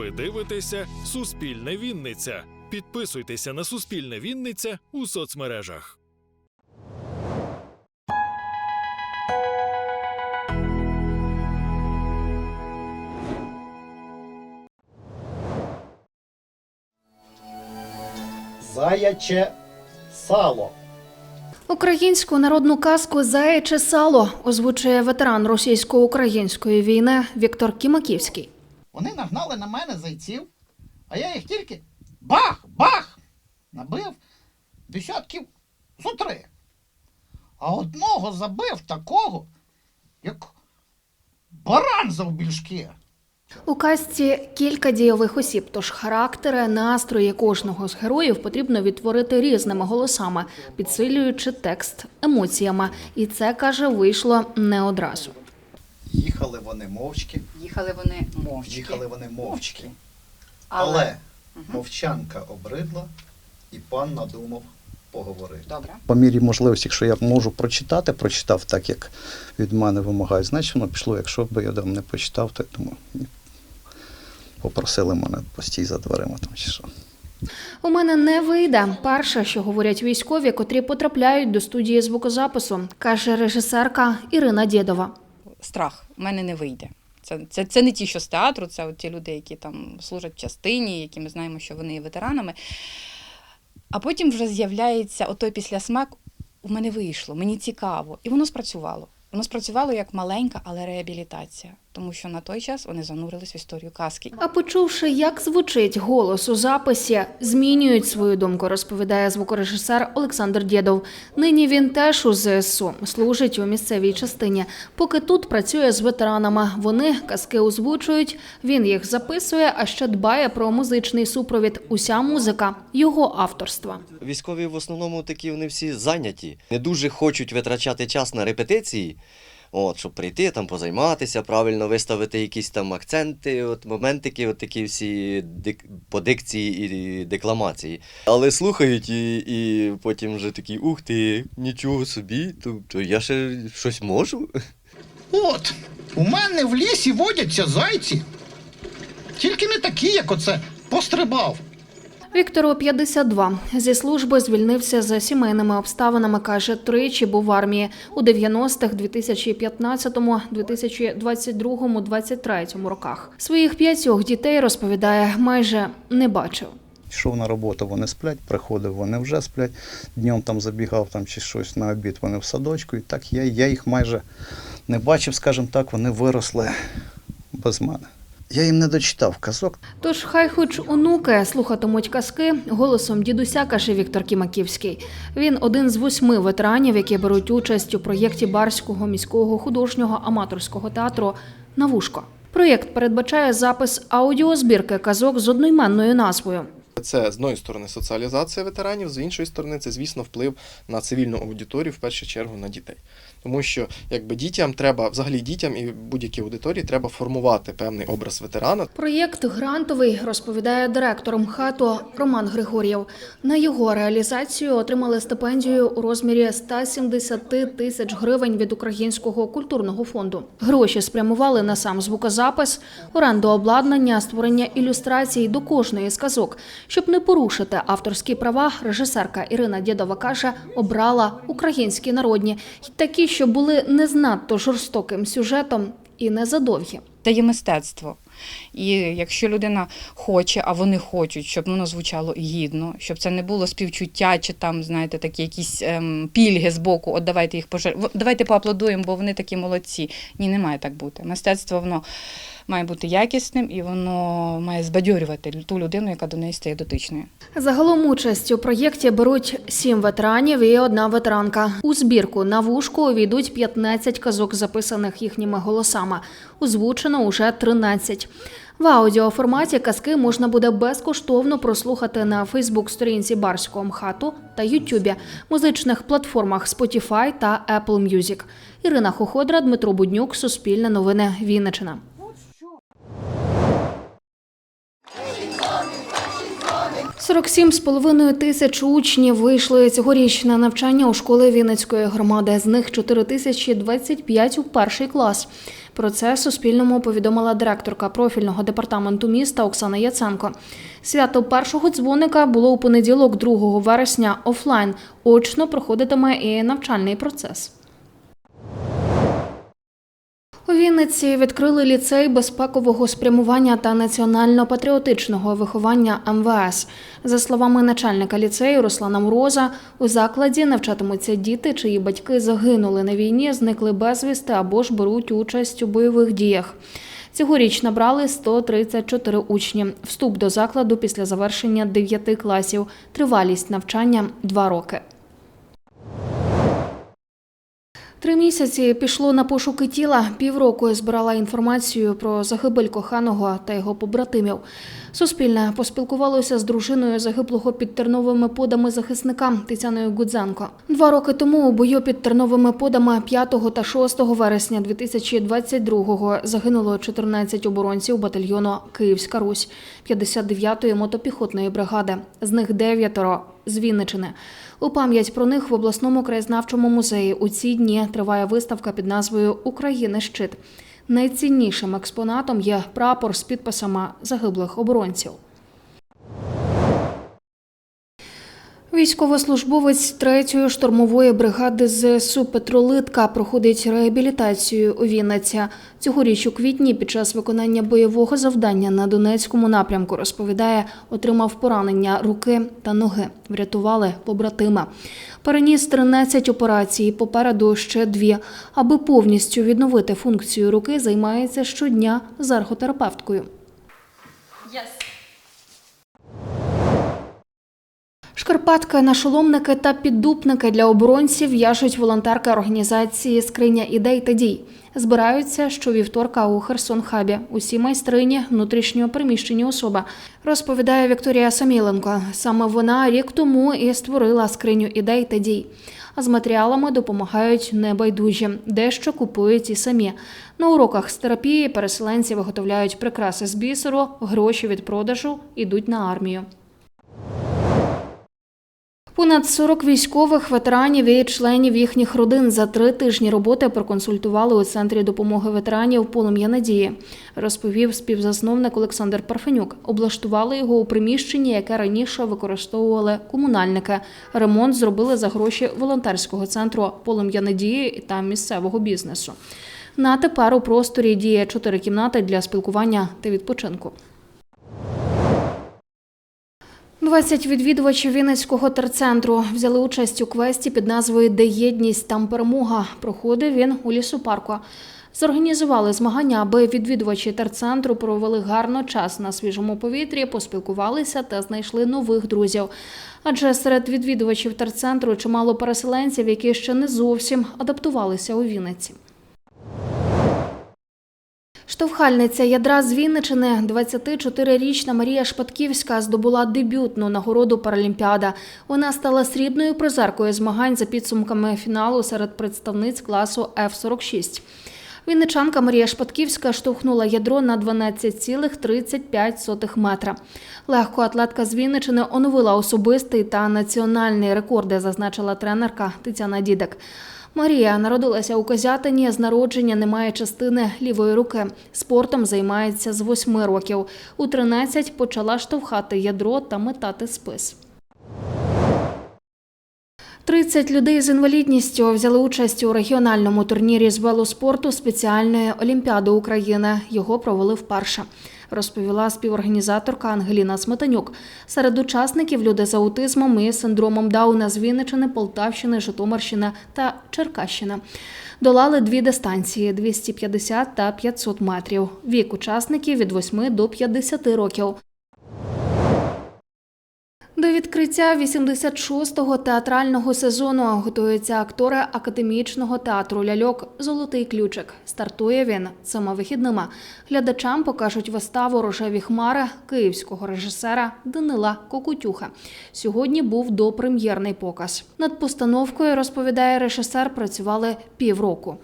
Ви дивитеся Суспільне Вінниця. Підписуйтеся на Суспільне Вінниця у соцмережах. Заяче сало. Українську народну казку Заяче сало озвучує ветеран російсько-української війни Віктор Кімаківський. Вони нагнали на мене зайців, а я їх тільки бах, бах! Набив десятків зо три. А одного забив такого, як баран завбільшки. У казці кілька дійових осіб, тож характери, настрої кожного з героїв потрібно відтворити різними голосами, підсилюючи текст емоціями. І це каже, вийшло не одразу. Їхали вони мовчки, Їхали вони мовчки. їхали вони мовчки. Але, Але мовчанка обридла, і пан надумав поговорити. добре. По мірі можливості, якщо я можу прочитати, прочитав так, як від мене вимагають, значить воно пішло. Якщо б я там не почитав, то я думаю, ні. попросили мене постій за дверима там чи що. У мене не вийде. Перше, що говорять військові, котрі потрапляють до студії звукозапису, каже режисерка Ірина Дєдова. Страх в мене не вийде. Це, це, це не ті, що з театру, це от ті люди, які там служать в частині, які ми знаємо, що вони є ветеранами. А потім вже з'являється отой післясмак, у мене вийшло, мені цікаво. І воно спрацювало. Воно спрацювало як маленька, але реабілітація, тому що на той час вони занурились в історію казки. А почувши, як звучить голос у записі, змінюють свою думку, розповідає звукорежисер Олександр Дєдов. Нині він теж у ЗСУ служить у місцевій частині. Поки тут працює з ветеранами. Вони казки озвучують, він їх записує, а ще дбає про музичний супровід. Уся музика його авторства. Військові в основному такі вони всі зайняті. Не дуже хочуть витрачати час на репетиції, от, щоб прийти там позайматися, правильно виставити якісь там акценти, от, моментики, от такі всі дик... по дикції і декламації. Але слухають і, і потім вже такі, ух ти, нічого собі, то, то я ще щось можу. От, у мене в лісі водяться зайці. Тільки не такі, як оце, пострибав. Віктору 52. Зі служби звільнився за сімейними обставинами. каже, тричі був в армії у 90-х, 2015-му, 2022-му, 23-му роках. Своїх п'ятьох дітей розповідає, майже не бачив. Йшов на роботу, вони сплять, приходив, вони вже сплять. Днем там забігав там чи щось на обід, вони в садочку. І так я, я їх майже не бачив, скажімо так, вони виросли без мене. Я їм не дочитав казок, Тож хай хоч онуки слухатимуть казки голосом дідуся, каже Віктор Кімаківський. Він один з восьми ветеранів, які беруть участь у проєкті Барського міського художнього аматорського театру Навушко. Проєкт передбачає запис аудіозбірки казок з одноіменною назвою. Це з одної сторони соціалізація ветеранів, з іншої сторони, це, звісно, вплив на цивільну аудиторію, в першу чергу на дітей. Тому що якби дітям треба, взагалі дітям і будь-якій аудиторії треба формувати певний образ ветерана. Проєкт грантовий розповідає директор МХАТу Роман Григор'єв. На його реалізацію отримали стипендію у розмірі 170 тисяч гривень від Українського культурного фонду. Гроші спрямували на сам звукозапис, оренду обладнання, створення ілюстрацій до кожної з казок. Щоб не порушити авторські права, режисерка Ірина Дєдова каже, обрала українські народні, такі, що були не з надто жорстоким сюжетом і не задовгі. Це є мистецтво. І якщо людина хоче, а вони хочуть, щоб воно звучало гідно, щоб це не було співчуття чи там, знаєте, такі якісь ем, пільги з боку, от давайте їх пожар... давайте поаплодуємо, бо вони такі молодці. Ні, не має так бути. Мистецтво воно має бути якісним і воно має збадьорювати ту людину, яка до неї стає дотичною. Загалом участь у проєкті беруть сім ветеранів і одна ветеранка. У збірку на вушку увійдуть 15 казок, записаних їхніми голосами. Озвучено уже 13. В аудіоформаті казки можна буде безкоштовно прослухати на Фейсбук-сторінці Барського МХАТу та Ютюбі, музичних платформах Spotify та Apple Music. Ірина Хоходра, Дмитро Буднюк, Суспільне новини, Вінниччина. 47,5 тисяч учнів вийшли цьогоріч на навчання у школи Вінницької громади. З них 4 тисячі 25 у перший клас. Про це Суспільному повідомила директорка профільного департаменту міста Оксана Яценко. Свято першого дзвоника було у понеділок, 2 вересня, офлайн. Очно проходитиме і навчальний процес. Вінниці відкрили ліцей безпекового спрямування та національно-патріотичного виховання МВС. За словами начальника ліцею Руслана Мороза, у закладі навчатимуться діти, чиї батьки загинули на війні, зникли безвісти або ж беруть участь у бойових діях. Цьогоріч набрали 134 учні. Вступ до закладу після завершення 9 класів. Тривалість навчання 2 роки. Три місяці пішло на пошуки тіла. Півроку збирала інформацію про загибель коханого та його побратимів. Суспільне поспілкувалося з дружиною загиблого під терновими подами захисника Тетяною Гудзенко. Два роки тому у бою під терновими подами 5 та 6 вересня 2022-го загинуло 14 оборонців батальйону Київська Русь 59-ї мотопіхотної бригади. З них дев'ятеро з Вінничини. У пам'ять про них в обласному краєзнавчому музеї у ці дні триває виставка під назвою Україна щит. Найціннішим експонатом є прапор з підписами загиблих оборонців. Військовослужбовець 3-ї штурмової бригади ЗСУ Петро Литка проходить реабілітацію у Вінниці. Цьогоріч у квітні під час виконання бойового завдання на Донецькому напрямку розповідає, отримав поранення руки та ноги. Врятували побратима. Переніс 13 операцій, попереду ще дві. Аби повністю відновити функцію руки, займається щодня з архотерапевткою. Шкарпетки, нашоломники та піддупники для оборонців в'яжуть волонтерки організації Скриня ідей та дій. Збираються щовівторка у Херсон-хабі. Усі майстрині внутрішньо переміщені особи, розповідає Вікторія Саміленко. Саме вона рік тому і створила скриню ідей та дій. А з матеріалами допомагають небайдужі, дещо купують і самі. На уроках з терапії переселенці виготовляють прикраси з бісеру, гроші від продажу йдуть на армію. Понад 40 військових ветеранів і членів їхніх родин за три тижні роботи проконсультували у центрі допомоги ветеранів Полум'я Надії, розповів співзасновник Олександр Парфенюк. Облаштували його у приміщенні, яке раніше використовували комунальники. Ремонт зробили за гроші волонтерського центру Полум'я Надії та місцевого бізнесу. На тепер у просторі діє чотири кімнати для спілкування та відпочинку. 20 відвідувачів Вінницького терцентру взяли участь у квесті під назвою Де єдність там перемога. Проходив він у лісопарку. Зорганізували змагання, аби відвідувачі терцентру провели гарно час на свіжому повітрі, поспілкувалися та знайшли нових друзів. Адже серед відвідувачів терцентру чимало переселенців, які ще не зовсім адаптувалися у Вінниці. Штовхальниця ядра з Вінничини, 24-річна Марія Шпатківська здобула дебютну нагороду Паралімпіада. Вона стала срібною призеркою змагань за підсумками фіналу серед представниць класу F-46. Вінничанка Марія Шпатківська штовхнула ядро на 12,35 метра. Легкоатлетка з Вінничини оновила особистий та національний рекорди, зазначила тренерка Тетяна Дідик. Марія народилася у Козятині. З народження не має частини лівої руки. Спортом займається з восьми років. У 13 почала штовхати ядро та метати спис. 30 людей з інвалідністю взяли участь у регіональному турнірі з велоспорту спеціальної Олімпіади України. Його провели вперше. Розповіла співорганізаторка Ангеліна Сметанюк. Серед учасників люди з аутизмом і синдромом Дауна з Вінничини, Полтавщини, Житомирщини та Черкащини. Долали дві дистанції 250 та 500 метрів. Вік учасників від 8 до 50 років. До відкриття 86-го театрального сезону готуються актори академічного театру Ляльок Золотий ключик. Стартує він цими вихідними. Глядачам покажуть виставу Рожеві хмари київського режисера Данила Кокутюха. Сьогодні був допрем'єрний показ. Над постановкою розповідає режисер. Працювали півроку.